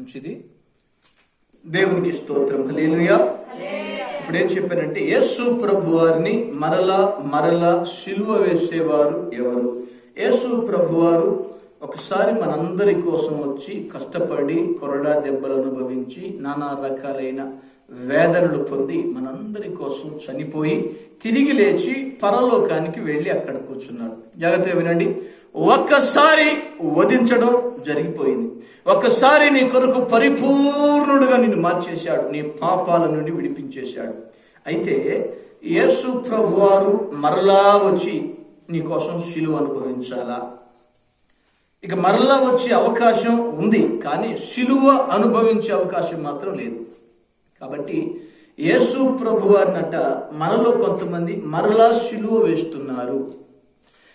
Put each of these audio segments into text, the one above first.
మంచిది. దేవునికి స్తోత్రం. హలేలుయా ఇప్పుడు ఏం చెప్పానంటే యేసు ప్రభు వారిని మరలా మరలా సిలువ వేసేవారు ఎవరు? యేసు ప్రభు వారు ఒకసారి మనందరి కోసం వచ్చి కష్టపడి కొరడా దెబ్బలు అనుభవించి నానా రకాలైన వేదనలు పొంది మనందరి కోసం చనిపోయి తిరిగి లేచి పరలోకానికి వెళ్ళి అక్కడ కూర్చున్నాడు. జాగ్రత్తగా వినండి. ఒక్కసారి వధించడం జరిగిపోయింది. ఒక్కసారి నీ కొరకు పరిపూర్ణుడుగా నిన్ను మార్చేశాడు. నీ పాపాల నుండి విడిపించేశాడు. అయితే యేసు ప్రభు వారు మరలా వచ్చి నీ కోసం శిలువ అనుభవించాలా? ఇక మరలా వచ్చే అవకాశం ఉంది కానీ శిలువ అనుభవించే అవకాశం మాత్రం లేదు. కాబట్టి యేసు ప్రభు వారినట మనలో కొంతమంది మరలా శిలువ వేస్తున్నారు.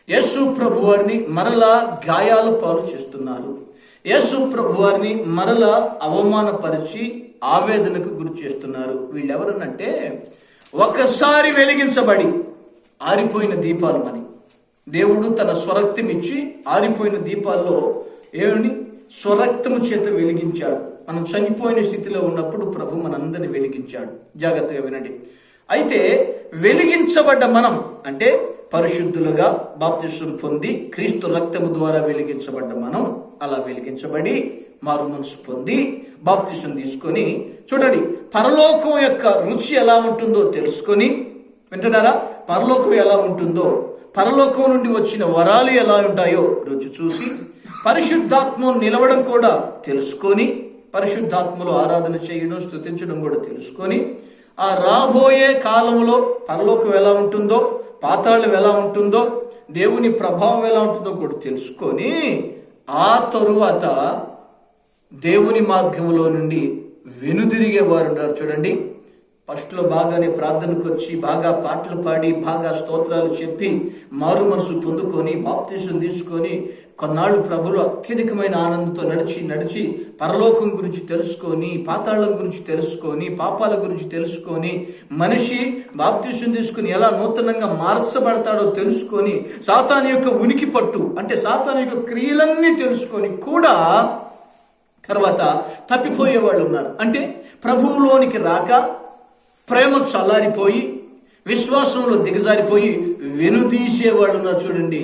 యేసు ప్రభు వారిని మరలా గాయాలు పాలు చేస్తున్నారు. యేసు ప్రభు వారిని మరలా అవమానపరిచి ఆవేదనకు గురి చేస్తున్నారు. వీళ్ళెవరనంటే ఒకసారి వెలిగించబడి ఆరిపోయిన దీపాలు మరి దేవుడు తన స్వరక్తమిచ్చి ఆరిపోయిన దీపాల్లో ఏమిని? స్వరక్తము చేత వెలిగించాడు. మనం చనిపోయిన స్థితిలో ఉన్నప్పుడు ప్రభు మనందరిని వెలిగించాడు. జాగ్రత్తగా వినండి. అయితే వెలిగించబడ్డ మనం అంటే పరిశుద్ధులుగా బాప్తిష్టం పొంది క్రీస్తు రక్తము ద్వారా వెలిగించబడ్డ మనం అలా వెలిగించబడి మారు మనసు పొంది బాప్తిష్టం తీసుకొని చూడండి పరలోకం యొక్క రుచి ఎలా ఉంటుందో తెలుసుకొని వింటున్నారా? పరలోకం ఎలా ఉంటుందో పరలోకం నుండి వచ్చిన వరాలు ఎలా ఉంటాయో రుచి చూసి పరిశుద్ధాత్మ నిలవడం కూడా తెలుసుకొని పరిశుద్ధాత్మలో ఆరాధన చేయడం స్థుతించడం కూడా తెలుసుకొని ఆ రాబోయే కాలంలో పరలోకం ఎలా ఉంటుందో పాతాళం ఎలా ఉంటుందో దేవుని ప్రభావం ఎలా ఉంటుందో కూడా తెలుసుకొని ఆ తరువాత దేవుని మార్గంలో నుండి వెనుదిరిగే వారు ఉన్నారు చూడండి. ఫస్ట్లో బాగానే ప్రార్థనకు వచ్చి బాగా పాటలు పాడి బాగా స్తోత్రాలు చెప్పి మారు మనసు పొందుకొని బాప్తీసం తీసుకొని కొన్నాళ్ళు ప్రభులు అత్యధికమైన ఆనందంతో నడిచి నడిచి పరలోకం గురించి తెలుసుకొని పాతాళం గురించి తెలుసుకొని పాపాల గురించి తెలుసుకొని మనిషి బాప్తీసం తీసుకుని ఎలా నూతనంగా మార్చబడతాడో తెలుసుకొని సాతాని యొక్క ఉనికి పట్టు అంటే సాతాన్ యొక్క క్రియలన్నీ తెలుసుకొని కూడా తర్వాత తప్పిపోయే వాళ్ళు ఉన్నారు. అంటే ప్రభువులోనికి రాక ప్రేమ చల్లారిపోయి విశ్వాసంలో దిగజారిపోయి వెనుదీసే వాళ్ళు ఉన్నారు చూడండి.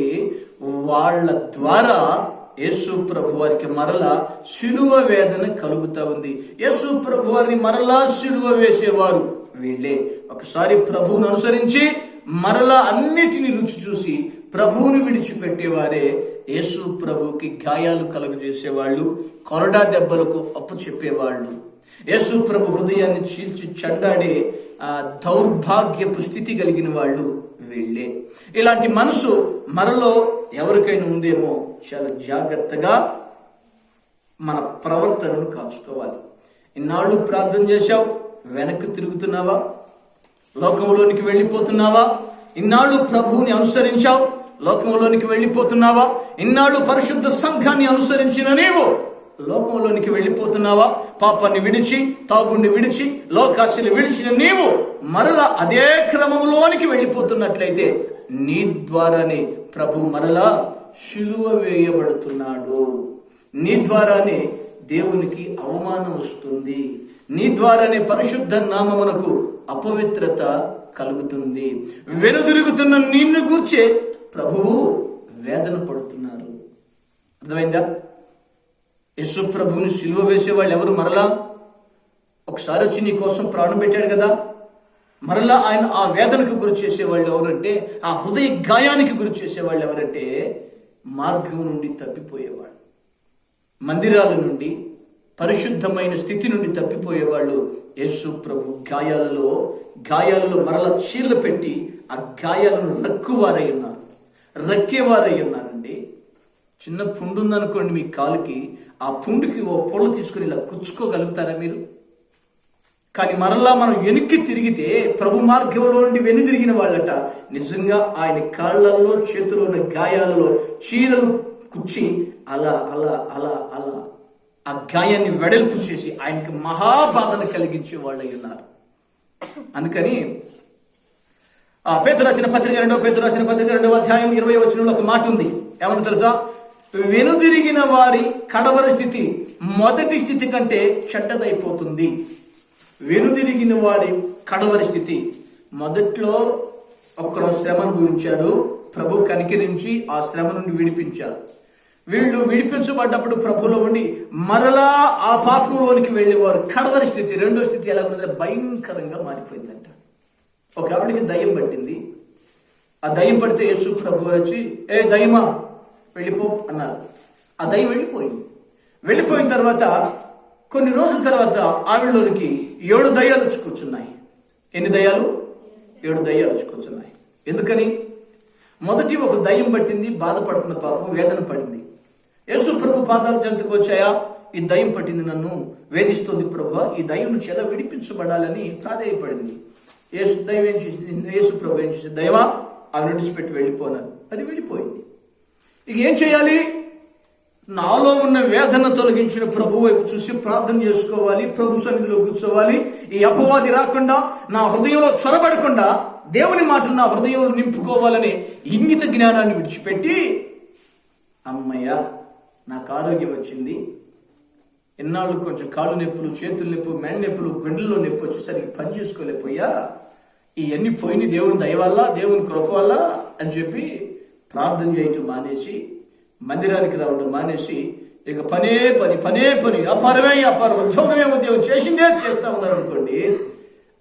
వాళ్ళ ద్వారా యేసు ప్రభు వారికి మరలా శిలువ వేదన కలుగుతా ఉంది. యేసు ప్రభు వారిని మరలా శిలువ వేసేవారు వీళ్ళే. ఒకసారి ప్రభువును అనుసరించి మరలా అన్నిటిని రుచి చూసి ప్రభువుని విడిచిపెట్టేవారే యేసు ప్రభుకి గాయాలు కలుగజేసేవాళ్ళు కొరడా దెబ్బలకు అప్పు చెప్పేవాళ్ళు. యేసు ప్రభు హృదయాన్ని చీల్చి చండాడే ఆ దౌర్భాగ్యపు స్థితి కలిగిన వాళ్ళు వీళ్ళే. ఇలాంటి మనసు మరలో ఎవరికైనా ఉందేమో చాలా జాగ్రత్తగా మన ప్రవర్తనను కాచుకోవాలి. ఇన్నాళ్ళు ప్రార్థన చేశావు వెనక్కి తిరుగుతున్నావా? లోకంలోనికి వెళ్ళిపోతున్నావా? ఇన్నాళ్ళు ప్రభువుని అనుసరించావు లోకంలోనికి వెళ్ళిపోతున్నావా? ఇన్నాళ్ళు పరిశుద్ధ సంఘాన్ని అనుసరించిన నీవు లోకంలోనికి వెళ్ళిపోతున్నావా? పాపాన్ని విడిచి తాగుండి విడిచి లోకాశలు విడిచిన నీవు మరలా అదే క్రమంలోనికి వెళ్ళిపోతున్నట్లయితే నీ ద్వారానే ప్రభు మరలా శిలువ వేయబడుతున్నాడు. నీ ద్వారానే దేవునికి అవమానం వస్తుంది. నీ ద్వారానే పరిశుద్ధ నామమునకు అపవిత్రత కలుగుతుంది. వెనుదిరుగుతున్న నిన్ను గూర్చే ప్రభువు వేదన పడుతున్నారు. అర్థమైందా? యశు ప్రభువుని సిలువ వేసే వాళ్ళు ఎవరు మరలా? ఒకసారి వచ్చి నీ కోసం ప్రాణం పెట్టాడు కదా? మరలా ఆయన ఆ వేదనకు గురి చేసేవాళ్ళు ఎవరంటే ఆ హృదయ గాయానికి గురి చేసేవాళ్ళు ఎవరంటే మార్గం నుండి తప్పిపోయేవాళ్ళు. మందిరాల నుండి పరిశుద్ధమైన స్థితి నుండి తప్పిపోయేవాళ్ళు. యేసు ప్రభు గాయాలలో గాయాలలో మరల చీర్లు పెట్టి ఆ గాయాలను రక్కువారై ఉన్నారు. రక్కేవారై ఉన్నారండి. చిన్న పుండు ఉందనుకోండి మీ కాలుకి ఆ పుండుకి ఓ పొళ్ళు తీసుకుని ఇలా కుచ్చుకోగలుగుతారా మీరు? కానీ మరలా మనం వెనక్కి తిరిగితే ప్రభు మార్గంలో నుండి వెను తిరిగిన వాళ్ళట. నిజంగా ఆయన కాళ్ళల్లో చేతిలో ఉన్న గాయాలలో చీరలు కుచ్చి అలా అలా అలా అలా ఆ గాయాన్ని వెడల్పు చేసి ఆయనకి మహాబాధను కలిగించే వాళ్ళు ఉన్నారు. అందుకని ఆ పేతురు రాసిన పత్రిక రెండో పేతురు రాసిన పత్రిక రెండవ అధ్యాయం ఇరవై వచనంలో ఒక మాట ఉంది. ఏమన్నా తెలుసా? వెనుదిరిగిన వారి కడవర స్థితి మొదటి స్థితి కంటే చెడ్డదైపోతుంది. వెనుదిరిగిన వారి కడవరి స్థితి. మొదట్లో ఒకరు శ్రమ అనుభవించారు ప్రభు కనికరించి ఆ శ్రమ నుండి విడిపించారు. వీళ్ళు విడిపించబడ్డప్పుడు ప్రభులో ఉండి మరలా ఆ పాపంలోనికి వెళ్ళేవారు. కడవరి స్థితి రెండో స్థితి ఎలా ఉందంటే భయంకరంగా మారిపోయిందంట. ఒక ఆవిడకి దయ్యం పట్టింది. ఆ దయ్యం పడితే యేసు ప్రభు వచ్చి ఏ దయ్యమా వెళ్ళిపో అన్నారు. ఆ దయ్యం వెళ్ళిపోయింది. వెళ్ళిపోయిన తర్వాత కొన్ని రోజుల తర్వాత ఆవిడలోనికి ఏడు దయ్యాలు వచ్చుకొచ్చున్నాయి ఎన్ని దయ్యాలు? ఏడు దయ్యాలు వచ్చుకొచ్చున్నాయి ఎందుకని? మొదటి ఒక దయ్యం పట్టింది బాధపడుతున్న పాపం వేదన పడింది. యేసు ప్రభు పాదాలు చెంతకు వచ్చాయా? ఈ దయ్యం పట్టింది నన్ను వేధిస్తుంది ప్రభు. ఈ దయ్యం నుంచి ఎలా విడిపించబడాలని ప్రాధేయపడింది. యేసు దైవం ఏం చేసింది? యేసు ప్రభు ఏం చేసింది? దైవా ఆమె విడిచిపెట్టి వెళ్ళిపోనాను. అది వెళ్ళిపోయింది. ఇక ఏం చేయాలి? నాలో ఉన్న వేదన తొలగించిన ప్రభు వైపు చూసి ప్రార్థన చేసుకోవాలి ప్రభు సన్నిధిలో కూర్చోవాలి. ఈ అపవాది రాకుండా నా హృదయంలో చొరబడకుండా దేవుని మాటలు నా హృదయంలో నింపుకోవాలనే ఇంగిత జ్ఞానాన్ని విడిచిపెట్టి అమ్మయ్య నాకు ఆరోగ్యం వచ్చింది. ఎన్నాళ్ళు కొంచెం కాళ్ళు నొప్పులు చేతులు నొప్పులు మెడ నొప్పులు గుండెల్లో నొప్పి వచ్చేసరికి పని చేసుకోలేకపోయా? ఇవన్నీ పోయిన దేవుని దయ వల్ల దేవుని కృప వల్ల అని చెప్పి ప్రార్థన చేయటం మానేసి మందిరానికి రావడం మానేసి ఇక పనే పని పనే పని అపారమే వ్యాపారం ఉద్యోగమే ఉద్యోగం చేసిందే చేస్తా ఉన్నారు అనుకోండి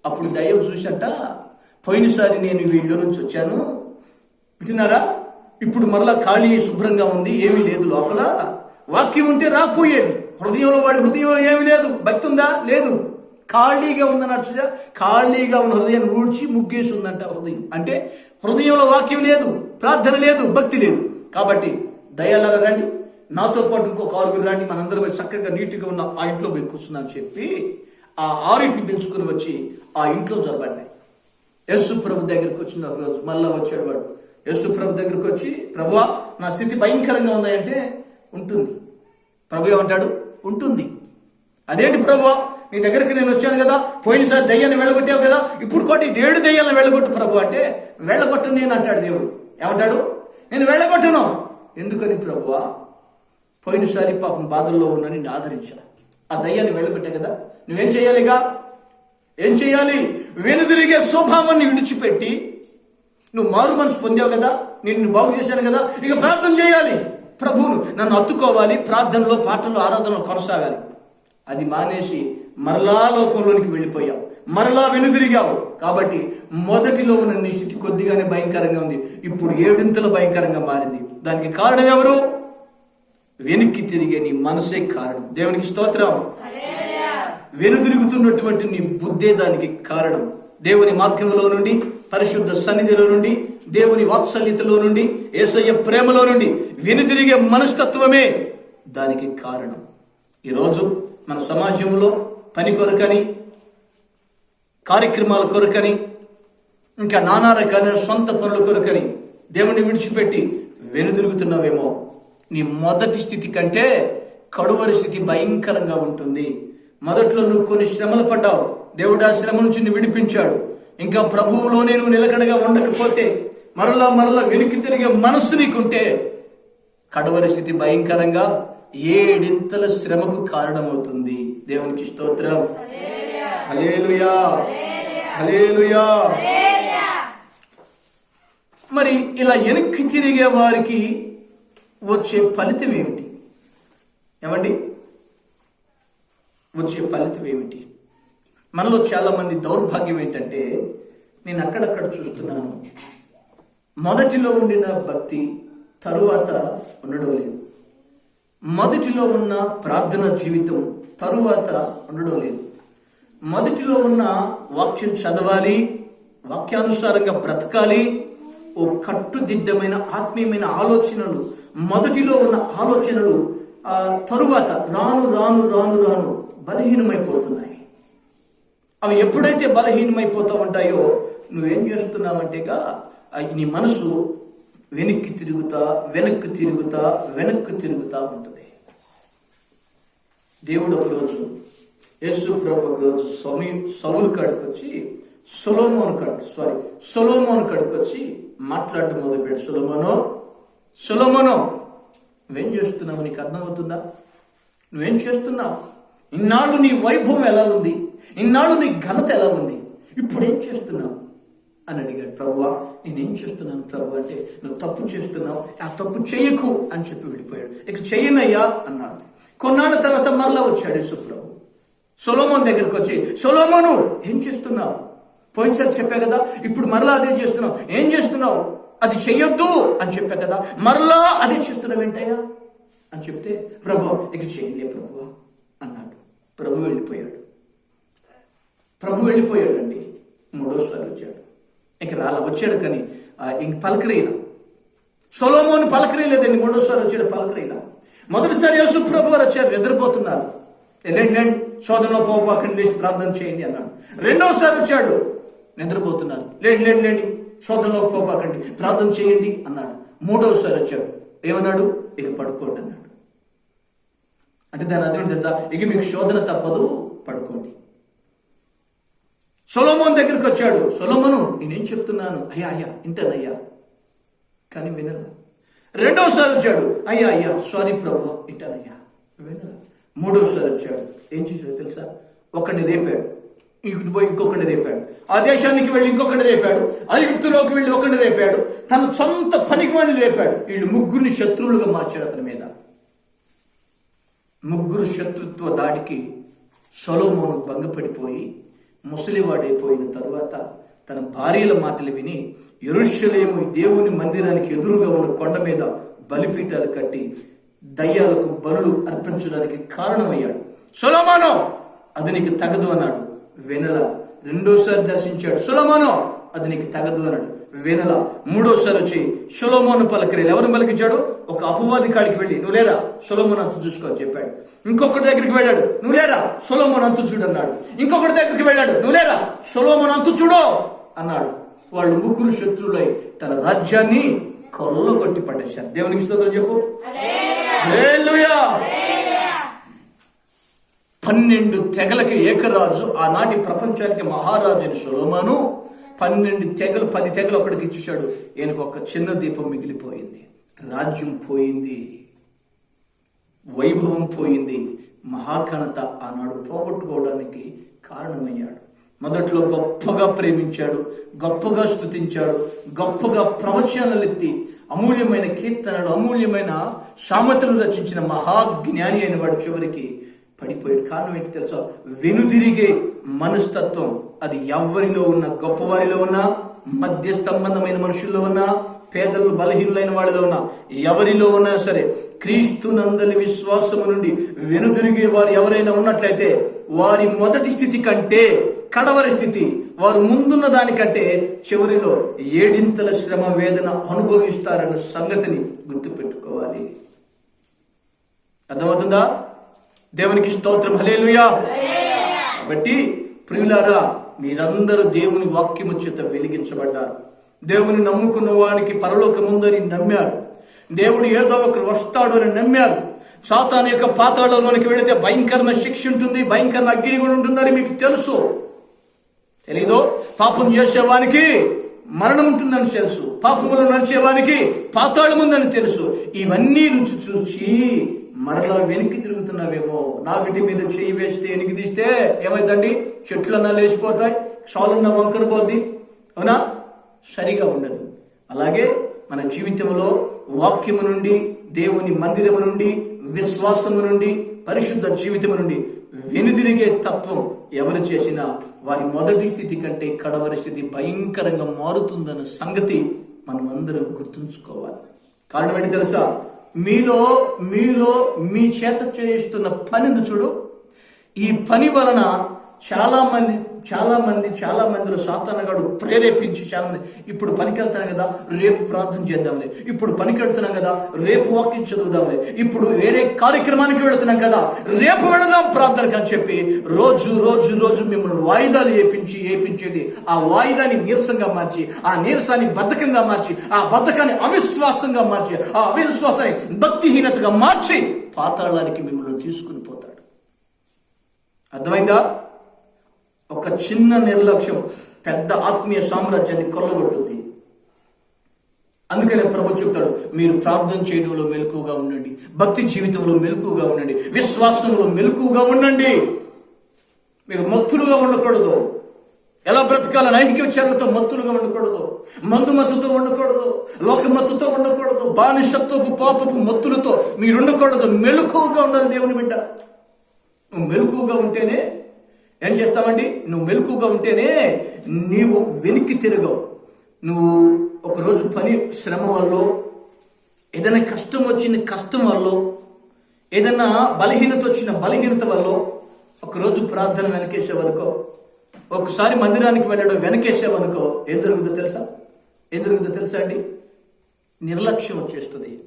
అప్పుడు దయ్యం చూసట పోయినసారి నేను వీళ్ళ నుంచి వచ్చాను. వింటున్నారా? ఇప్పుడు మరలా ఖాళీ శుభ్రంగా ఉంది ఏమీ లేదు లోపల. వాక్యం ఉంటే రాకపోయేది. హృదయంలో వాడి హృదయంలో ఏమీ లేదు. భక్తి ఉందా? లేదు. ఖాళీగా ఉందన్నట్టు చూసా ఖాళీగా ఉన్న హృదయం ఊడ్చి ముగ్గేసి ఉందంట హృదయం. అంటే హృదయంలో వాక్యం లేదు ప్రార్థన లేదు భక్తి లేదు. కాబట్టి దయాలరా రండి. నాతో పాటు ఇంకొక ఆరుగురు రండి. మనందరం చక్కగా నీట్గా ఉన్న ఆ ఇంట్లో పోయి కూర్చుందని చెప్పి ఆ ఆరింటిని పెంచుకుని వచ్చి ఆ ఇంట్లో జరబడ్డాయి యేసు ప్రభు దగ్గరికి వచ్చిన ఒక రోజు. మళ్ళా వచ్చాడు వాడు. యేసు ప్రభు దగ్గరికి వచ్చి ప్రభు నా స్థితి భయంకరంగా ఉందంటే ఉంటుంది. ప్రభు ఏమంటాడు? ఉంటుంది. అదేంటి ప్రభు? నీ దగ్గరికి నేను వచ్చాను కదా. పోయినసారి దయ్యాన్ని వెళ్ళగొట్టావు కదా. ఇప్పుడు కొట్టి ఏడు దయ్యాలను వెళ్ళగొట్టు ప్రభు అంటే వెళ్ళగొట్టను నేను అంటాడు దేవుడు. ఏమంటాడు? నేను వెళ్ళగొట్టను. ఎందుకని ప్రభువా? పోయినసారి పాపం బాధల్లో ఉన్నా నిన్ను ఆదరించా ఆ దయ్యాన్ని వెళ్ళగొట్టా కదా? నువ్వేం చేయాలిగా? ఏం చేయాలి? వెనుదిరిగే స్వభావాన్ని విడిచిపెట్టి నువ్వు మారు మనసు పొందావు కదా? నిన్ను బాగు చేశాను కదా? ఇక ప్రార్థన చేయాలి. ప్రభువును నన్ను అత్తుకోవాలి ప్రార్థనలో పాటల్లో ఆరాధనలో కొనసాగాలి. అది మానేసి మరలా లోకంలోనికి వెళ్ళిపోయావు. మరలా వెనుదిరిగావు. కాబట్టి మొదటిలో ఉన్న నీ స్థితి కొద్దిగానే భయంకరంగా ఉంది. ఇప్పుడు ఏడింతలు భయంకరంగా మారింది. దానికి కారణం ఎవరు? వెనక్కి తిరిగే నీ మనసే కారణం. దేవునికి స్తోత్రం. వెనుదిరుగుతున్నటువంటి నీ బుద్ధే దానికి కారణం. దేవుని మార్గంలో నుండి పరిశుద్ధ సన్నిధిలో నుండి దేవుని వాత్సల్యతలో నుండి ఏసయ్య ప్రేమలో నుండి వెనుదిరిగే మనస్తత్వమే దానికి కారణం. ఈరోజు మన సమాజంలో పని కొరకని కార్యక్రమాల కొరకని ఇంకా నానా రకాలైన సొంత పనుల కొరకని దేవుని విడిచిపెట్టి వెనుదిరుగుతున్నావేమో. నీ మొదటి స్థితి కంటే కడువరి స్థితి భయంకరంగా ఉంటుంది. మొదట్లో నువ్వు కొన్ని శ్రమలు పడ్డావు. దేవుడు ఆ శ్రమ నుంచి నిన్ను విడిపించాడు. ఇంకా ప్రభువులోనే నువ్వు నిలకడగా ఉండకపోతే మరలా మరలా వెనుకి తిరిగే మనస్సు నీకుంటే కడవరి స్థితి భయంకరంగా ఏడింతల శ్రమకు కారణమవుతుంది. దేవునికి స్తోత్రం. హలేలుయా హలేలుయా మరి ఇలా వెనక్కి తిరిగే వారికి వచ్చే ఫలితం ఏమిటి? ఏమండి? వచ్చే ఫలితం ఏమిటి? మనలో చాలా మంది దౌర్భాగ్యం ఏంటంటే నేను అక్కడక్కడ చూస్తున్నాను. మొదటిలో ఉండిన భక్తి తరువాత ఉండడం లేదు. మొదటిలో ఉన్న ప్రార్థన జీవితం తరువాత ఉండడం లేదు. మొదటిలో ఉన్న వాక్యం చదవాలి వాక్యానుసారంగా బ్రతకాలి ఓ కట్టుదిడ్డమైన ఆత్మీయమైన ఆలోచనలు మొదటిలో ఉన్న ఆలోచనలు ఆ తరువాత రాను రాను రాను రాను బలహీనమైపోతున్నాయి. అవి ఎప్పుడైతే బలహీనమైపోతూ ఉంటాయో నువ్వేం చేస్తున్నావంటేగా నీ మనసు వెనక్కి తిరుగుతా వెనక్కి తిరుగుతా వెనక్కి తిరుగుతా ఉంటుంది. దేవుడు ఒకరోజు యేసు ప్రభు ఒకరోజు సమీ సౌలు కాడికి వచ్చి సొలోమోన్ కాడికి సారీ సొలోమోన్ కాడికి వచ్చి మాట్లాడటం మొదలుపెట్టి సొలోమోనో సొలోమోనో నువ్వేం చేస్తున్నావు? నీకు అర్థమవుతుందా? నువ్వేం చేస్తున్నావు? ఇన్నాళ్ళు నీ వైభవం ఎలా ఉంది? ఇన్నాళ్ళు నీ ఘనత ఎలా ఉంది? ఇప్పుడు ఏం చేస్తున్నావు? అని అడిగాడు. ప్రభువా నేనేం చేస్తున్నాను? ప్రభు అంటే నువ్వు తప్పు చేస్తున్నావు. ఆ తప్పు చేయకు అని చెప్పి వెళ్ళిపోయాడు ఇక చేయనయ్యా అన్నాడు. కొన్నాళ్ళ తర్వాత మరలా వచ్చాడు సుప్రభు సొలోమోన్ దగ్గరికి వచ్చి సొలోమోను ఏం చేస్తున్నావు? పోయినసారి చెప్పా కదా ఇప్పుడు మరలా అదే చేస్తున్నావు. ఏం చేస్తున్నావు? అది చెయ్యొద్దు అని చెప్పా కదా మరలా అదే చేస్తున్నావు ఏంటయ్యా? అని చెప్తే ప్రభు ఇక చేయలే ప్రభు అన్నాడు. ప్రభు వెళ్ళిపోయాడు. ప్రభు వెళ్ళిపోయాడండి. మూడోసారి వచ్చాడు. ఇక రాలా వచ్చాడు కానీ ఇంక పలకరీలా సొలోమోని పలకరేయలేదండి మూడోసారి వచ్చాడు పలకరీలా మొదటిసారి యేసు ప్రభు వారు వచ్చారు నిద్రపోతున్నారు రెండు లేండి శోధనలో పోపాకండి లేచి ప్రార్థన చేయండి అన్నాడు. రెండోసారి వచ్చాడు. నిద్రపోతున్నారు. లేండి లేండి లేండి. శోధనలో పోపాకండి ప్రార్థన చేయండి అన్నాడు. మూడోసారి వచ్చాడు. ఏమన్నాడు? ఇక పడుకోండి అన్నాడు. అంటే దాని అర్థం తెలుసా? ఇక మీకు శోధన తప్పదు పడుకోండి. సొలోమోన్ దగ్గరికి వచ్చాడు. సొలోమోను నేనేం చెప్తున్నాను? అయ్యా అయ్యా ఇంటానయ్యా కానీ వినను రెండోసారి వచ్చాడు. అయ్యా అయ్యా సారీ ప్రభు ఇంటానయ్యా వినరా మూడోసారి వచ్చాడు. ఏం చేశాడు తెలుసా? ఒకడిని రేపాడు. ఇటు పోయి ఇంకొకరిని రేపాడు. ఆ దేశానికి వెళ్ళి ఇంకొకరిని రేపాడు. ఐగుప్తులోకి వెళ్ళి ఒకరిని రేపాడు. తన సొంత పనికివాడిని రేపాడు. వీళ్ళు ముగ్గురిని శత్రువులుగా మార్చాడు అతని మీద. ముగ్గురు శత్రుత్వ దాడికి సొలోమోను భంగపడిపోయి ముసలివాడైపోయిన తరువాత తన భార్యల మాటలు విని ఎరుషలేము దేవుని మందిరానికి ఎదురుగా ఉన్న కొండ మీద బలిపీఠాలు కట్టి దయ్యాలకు బలులు అర్పించడానికి కారణమయ్యాడు. సులమానో! అది నీకు తగదు అన్నాడు. వెనల రెండోసారి దర్శించాడు. సులమానో! అది నీకు తగదు అన్నాడు. వెనల మూడోసారి వచ్చి సొలోమోను పలకరేలు ఎవరిని పలికించాడు? ఒక అపవాది కాడికి వెళ్ళి. నువ్వు లేరా? సొలోమోన్ అంతు చూసుకో చెప్పాడు. ఇంకొకటి దగ్గరికి వెళ్ళాడు. నువ్వు లేరా? సొలోమోన్ అంతు చూడు అన్నాడు. ఇంకొకటి దగ్గరికి వెళ్ళాడు. నువ్వు లేరా? సొలోమోన్ అంతు చూడు అన్నాడు. వాళ్ళు ముగ్గురు శత్రువులై తన రాజ్యాన్ని కొల్లగొట్టి పడేశారు. దేవునికి స్తోత్రం చెప్పు. పన్నెండు తెగలకి ఏకరాజు ఆనాటి ప్రపంచానికి మహారాజు అయిన సొలోమాను పన్నెండు తెగలు పది తెగలు ఒకడికి ఇచ్చేశాడు. ఈయనకు ఒక చిన్న దీపం మిగిలిపోయింది. రాజ్యం పోయింది. వైభవం పోయింది. మహాఘనత ఆనాడు పోగొట్టుకోవడానికి కారణమయ్యాడు. మొదట్లో గొప్పగా ప్రేమించాడు గొప్పగా స్తుతించాడు గొప్పగా ప్రవచనలు ఎత్తి అమూల్యమైన కీర్తనలు అమూల్యమైన సామెతలు రచించిన మహాజ్ఞాని అయిన వాడు చివరికి పడిపోయాడు. కారణం ఏంటి తెలుసా? వెనుదిరిగే మనస్తత్వం. అది ఎవరిలో ఉన్న గొప్పవారిలో ఉన్నా మధ్య సంబంధమైన మనుషుల్లో ఉన్నా పేదలు బలహీనులైన వాళ్ళలో ఉన్నా ఎవరిలో ఉన్నా సరే క్రీస్తునందలి విశ్వాసము నుండి వెనుదిరిగే వారు ఎవరైనా ఉన్నట్లయితే వారి మొదటి స్థితి కంటే కడవరి స్థితి. వారు ముందున్న దానికంటే చివరిలో ఏడింతల శ్రమ వేదన అనుభవిస్తారన్న సంగతిని గుర్తుపెట్టుకోవాలి. అర్థమవుతుందా? దేవునికి స్తోత్రం. హలేలుయా కాబట్టి ప్రియులారా మీరందరూ దేవుని వాక్యము చేత వెలిగించబడ్డారు. దేవుని నమ్ముకున్న వానికి పరలోకముందని నమ్మారు. దేవుడు ఏదో ఒకరు వస్తాడు అని నమ్మారు. సాతాన్ యొక్క పాతాళంలోనికి వెళితే భయంకరమైన శిక్ష ఉంటుంది భయంకరమైన అగ్ని కూడా ఉంటుందని మీకు తెలుసు. తెలీదు? పాపం చేసేవానికి మరణం ఉంటుందని తెలుసు. పాపములు నడిచేవానికి పాతాళం ఉందని తెలుసు. ఇవన్నీ రుచి చూసి మరలా వెనక్కి తిరుగుతున్నావేమో. నాగటి మీద చెయ్యి వేస్తే వెనక్కి తీస్తే ఏమైందండి చెట్లన్నా లేచిపోతాయి సాలన్న వంకర పోద్ది. అవునా? సరిగా ఉండదు. అలాగే మన జీవితంలో వాక్యము నుండి దేవుని మందిరము నుండి విశ్వాసము నుండి పరిశుద్ధ జీవితము నుండి వెనుదిరిగే తత్వం ఎవరు చేసినా వారి మొదటి స్థితి కంటే కడవరి స్థితి భయంకరంగా మారుతుందన్న సంగతి మనం అందరం గుర్తుంచుకోవాలి. కారణం ఏంటి తెలుసా? మీలో మీలో మీ చేత చేయిస్తున్న పనిని చూడు. ఈ పని వలన చాలా మంది చాలా మంది చాలా మందిలో సాతానగాడు ప్రేరేపించి చాలా మంది ఇప్పుడు పనికి వెళ్తాను కదా రేపు ప్రార్థన చేద్దాంలే ఇప్పుడు పనికి వెళ్తున్నాం కదా రేపు వాకింగ్ చదువుదాంలే ఇప్పుడు వేరే కార్యక్రమానికి వెళుతున్నాం కదా రేపు వెళదాం ప్రార్థనకు అని చెప్పి రోజు రోజు రోజు మిమ్మల్ని వాయిదాలు ఏపించి ఏపించేది ఆ వాయిదాని నీరసంగా మార్చి ఆ నీరసాన్ని బద్ధకంగా మార్చి ఆ బద్ధకాన్ని అవిశ్వాసంగా మార్చి ఆ అవిశ్వాసాన్ని భక్తిహీనతగా మార్చి పాతాళానికి మిమ్మల్ని తీసుకుని పోతాడు. అర్థమైందా? ఒక చిన్న నిర్లక్ష్యం పెద్ద ఆత్మీయ సామ్రాజ్యాన్ని కొల్లగొట్టుద్ది అందుకనే ప్రభు చెప్తాడు మీరు ప్రార్థన చేయడంలో మెలకుగా ఉండండి భక్తి జీవితంలో మెలకుగా ఉండండి విశ్వాసంలో మెలకుగా ఉండండి. మీరు మత్తులుగా ఉండకూడదు. ఎలా బ్రతకాల ఐక్య విచారాలతో మత్తులుగా ఉండకూడదు. మందు మత్తుతో ఉండకూడదు. లోక మత్తుతో ఉండకూడదు. బానిసత్వపు పాపపు మత్తులతో మీరు ఉండకూడదు మెలకువగా ఉండాలి దేవుని బిడ్డ. నువ్వు మెలకువగా ఉంటేనే ఏం చేస్తామండి? నువ్వు మెలకుగా ఉంటేనే నీవు వెనక్కి తిరగవు. నువ్వు ఒకరోజు పని శ్రమ వల్ల ఏదైనా కష్టం వచ్చిన కష్టం వల్ల ఏదైనా బలహీనత వచ్చిన బలహీనత వల్ల ఒకరోజు ప్రార్థన వెనకేసేవనుకో ఒకసారి మందిరానికి వెళ్ళడం వెనకేసేవనుకో ఏం జరుగుతుందో తెలుసా? ఏం జరుగుతుందో తెలుసా అండి? నిర్లక్ష్యం వచ్చేస్తుంది.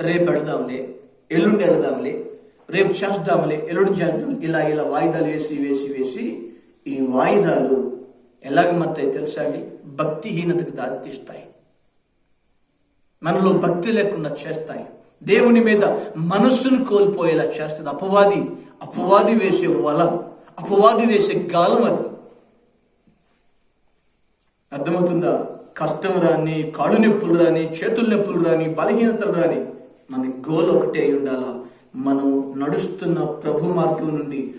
రేపు వెళదాంలే ఎల్లుండి వెళదాంలే రేపు చేద్దాంలే ఎల్లుండి చేద్దాం ఇలా ఇలా వాయిదాలు వేసి వేసి వేసి ఈ వాయిదాలు ఎలాగ మత్తాయి తెలుసా అండి? భక్తిహీనతకు దారితీస్తాయి. మనలో భక్తి లేకుండా చేస్తాయి. దేవుని మీద మనస్సును కోల్పోయేలా చేస్తుంది. అపవాది అపవాది వేసే వల అపవాది వేసే గాలం అది. అర్థమవుతుందా? కష్టం రాని కాళ్ళు నొప్పులు రాని చేతుల నొప్పులు రాని బలహీనతలు రాని మన గోల్ ఒకటే అయి ఉండాలా? మనం నడుస్తున్న ప్రభు మార్గం నుండి